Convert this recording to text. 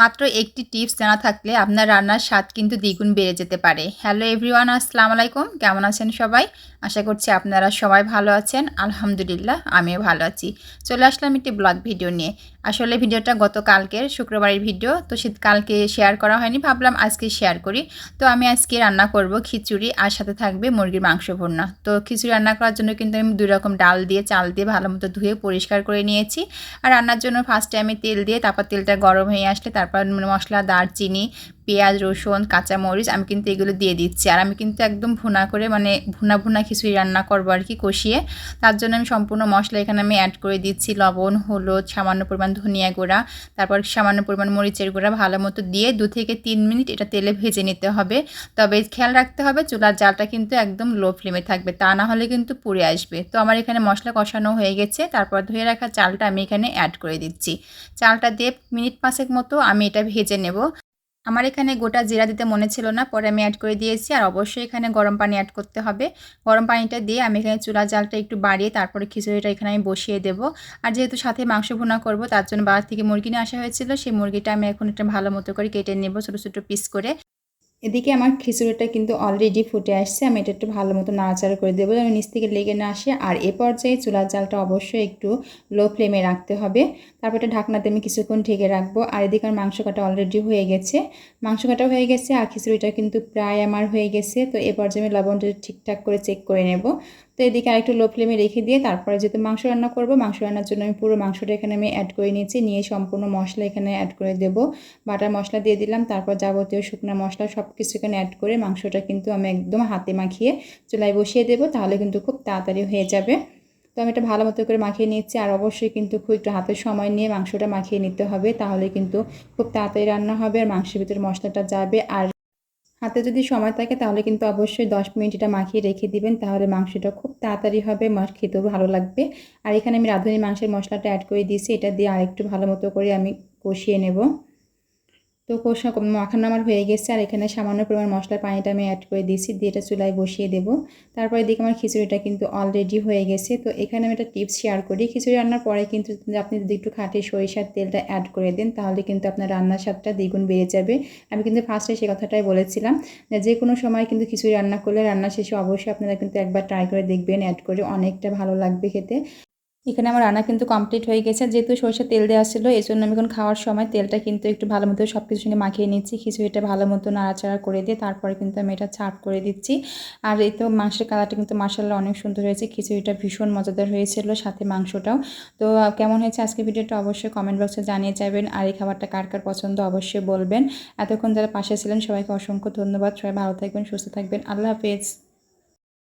মাত্র একটি টিপস জানা থাকলে আপনার রান্নার স্বাদ কিন্তু দ্বিগুণ বেড়ে যেতে পারে। হ্যালো এভরিওয়ান আসসালামু আলাইকুম। কেমন আছেন সবাই? আশা করছি আপনারা সবাই ভালো আছেন। আলহামদুলিল্লাহ, আমিও ভালো আছি। চলে আসলাম একটি ব্লগ ভিডিও নিয়ে। আসলে ভিডিওটা গতকালকের শুক্রবারের ভিডিও, তো শীতকালকে শেয়ার করা হয়নি। ভাবলাম আজকে শেয়ার করি। তো আমি আজকে রান্না করব খিচুড়ি, আর সাথে থাকবে মুরগির মাংস ভর্না। তো খিচুড়ি রান্না করার জন্য কিন্তু আমি দুই রকম ডাল দিয়ে, চাল দিয়ে ভালো মতো ধুয়ে পরিষ্কার করে নিয়েছি। আর রান্নার জন্য ফার্স্টে আমি তেল দিয়ে, তারপর তেলটা গরম হয়ে আসলে তারপর মশলা দারচিনি পেঁয়াজ, রসুন, কাঁচামরিচ আমি কিন্তু এগুলো দিয়ে দিচ্ছি। আর আমি কিন্তু একদম ভুনা করে মানে ভুনা ভুনা খিচুড়ি রান্না করব আর কি কষিয়ে। তার জন্য আমি সম্পূর্ণ মশলা এখানে আমি অ্যাড করে দিচ্ছি। লবণ, হলুদ, সামান্য পরিমাণ ধনিয়া গুঁড়া, তারপর সামান্য পরিমাণ মরিচের গুঁড়া ভালো মতো দিয়ে দু থেকে তিন মিনিট এটা তেলে ভেজে নিতে হবে। তবে খেয়াল রাখতে হবে চুলার জালটা কিন্তু একদম লো ফ্লেমে থাকবে, তা না হলে কিন্তু পুড়ে আসবে। তো আমার এখানে মশলা কষানো হয়ে গেছে, তারপর ধুয়ে রাখা চালটা আমি এখানে অ্যাড করে দিচ্ছি। চালটা দিয়ে মিনিট পাঁচেক মতো আমি এটা ভেজে নেব। আমার এখানে গোটা জিরা দিতে মনে ছিল না, পরে আমি অ্যাড করে দিয়েছি আর অবশ্যই এখানে গরম পানি অ্যাড করতে হবে। গরম পানিটা দিয়ে আমি এখানে চুলা জালটা একটু বাড়িয়ে তারপরে খিচুড়িটা এখানে আমি বসিয়ে দেব। আর যেহেতু সাথে মাংস ভুনা করব, তার জন্য বাজার থেকে মুরগি নিয়ে আসা হয়েছিল। সেই মুরগিটা আমি এখন একটা ভালো মতো করে কেটে নেব ছোটো ছোটো পিস করে। এদিকে আমার খিচুড়িটা কিন্তু অলরেডি ফুটে আসছে, আমি এটা একটু ভালো মতো নাড়াচাড়া করে দেবো যেন নিচ থেকে লেগে না আসে। আর এ পর্যায়ে চুলার জালটা অবশ্যই একটু লো ফ্লেমে রাখতে হবে। তারপর এটা ঢাকনাতে আমি কিছুক্ষণ ঢেকে রাখব। আর এদিকে আমার মাংস কাটা অলরেডি হয়ে গেছে। মাংস কাটা হয়ে গেছে আর খিচুড়িটা কিন্তু প্রায় আমার হয়ে গেছে। তো এ পর্যায়ে আমি লবণটা ঠিকঠাক করে চেক করে নেব। তো এদিকে আরেকটু লো ফ্লেমে রেখে দিয়ে তারপরে যেহেতু মাংস রান্না করব, মাংস রান্নার জন্য আমি পুরো মাংসটা এখানে আমি অ্যাড করে নিয়েছি। নিয়ে সম্পূর্ণ মশলা এখানে অ্যাড করে দেব। বাটার মশলা দিয়ে দিলাম, তারপর যাবতীয় শুকনো মশলা সব কিছু এখানে অ্যাড করে মাংসটা কিন্তু আমি একদম হাতে মাখিয়ে চুলায় বসিয়ে দেবো, তাহলে কিন্তু খুব তাড়াতাড়ি হয়ে যাবে। তো আমি এটা ভালো মতো করে মাখিয়ে নিচ্ছি আর অবশ্যই কিন্তু খুব একটু হাতের সময় নিয়ে মাংসটা মাখিয়ে নিতে হবে, তাহলে কিন্তু খুব তাড়াতাড়ি রান্না হবে আর মাংসের ভিতরে মশলাটা যাবে। আর হাতে যদি সময় থাকে তাহলে কিন্তু অবশ্যই দশ মিনিট এটা মাখিয়ে রেখে দিবেন, তাহলে মাংসটা খুব তাড়াতাড়ি হবে, মাছ খেতেও ভালো লাগবে। আর এখানে আমি রাঁধুনি মাংসের মশলাটা অ্যাড করে দিয়েছি, এটা দিয়ে আরেকটু ভালো মতো করে আমি কষিয়ে নেব। তো কষা মাখানো আমার হয়ে গেছে আর এখানে সামান্য পরিমাণ মশলার পানিটা আমি অ্যাড করে দিয়েছি, দিয়ে এটা চুলায় বসিয়ে দেব। তারপরে দেখি আমার খিচুড়িটা কিন্তু অলরেডি হয়ে গেছে। তো এখানে আমি একটা টিপস শেয়ার করি। খিচুড়ি রান্নার পরে কিন্তু আপনি যদি একটু খাঁটি সরিষার তেলটা অ্যাড করে দেন, তাহলে কিন্তু আপনার রান্নার স্বাদটা দ্বিগুণ বেড়ে যাবে। আমি কিন্তু ফার্স্টে সে কথাটাই বলেছিলাম যে কোনো সময় কিন্তু খিচুড়ি রান্না করলে রান্না শেষে অবশ্যই আপনারা কিন্তু একবার ট্রাই করে দেখবেন অ্যাড করে অনেকটা ভালো লাগবে খেতে। এখানে আমার রান্না কিন্তু কমপ্লিট হয়ে গেছে। যেহেতু সরষের তেল দেওয়া ছিল এই জন্য আমি এখন খাওয়ার সময় তেলটা কিন্তু একটু ভালো মতো সব কিছু সঙ্গে মাখিয়ে নিচ্ছি। খিচুড়িটা ভালো মতো নাড়াচাড়া করে দিয়ে তারপরে কিন্তু আমি এটা ছাপ করে দিচ্ছি। আর এই তো মাংসের কালারটা কিন্তু মার্শাল্লাহ অনেক সুন্দর হয়েছে। খিচুড়িটা ভীষণ মজাদার হয়েছিল সাথে মাংসটাও। তো কেমন হয়েছে আজকে ভিডিওটা অবশ্যই কমেন্ট বক্সে জানিয়ে যাবেন। আর এই খাবারটা কার কার পছন্দ অবশ্যই বলবেন। এতক্ষণ যারা পাশে ছিলেন, সবাইকে অসংখ্য ধন্যবাদ। সবাই ভালো থাকবেন, সুস্থ থাকবেন। আল্লাহ হাফেজ।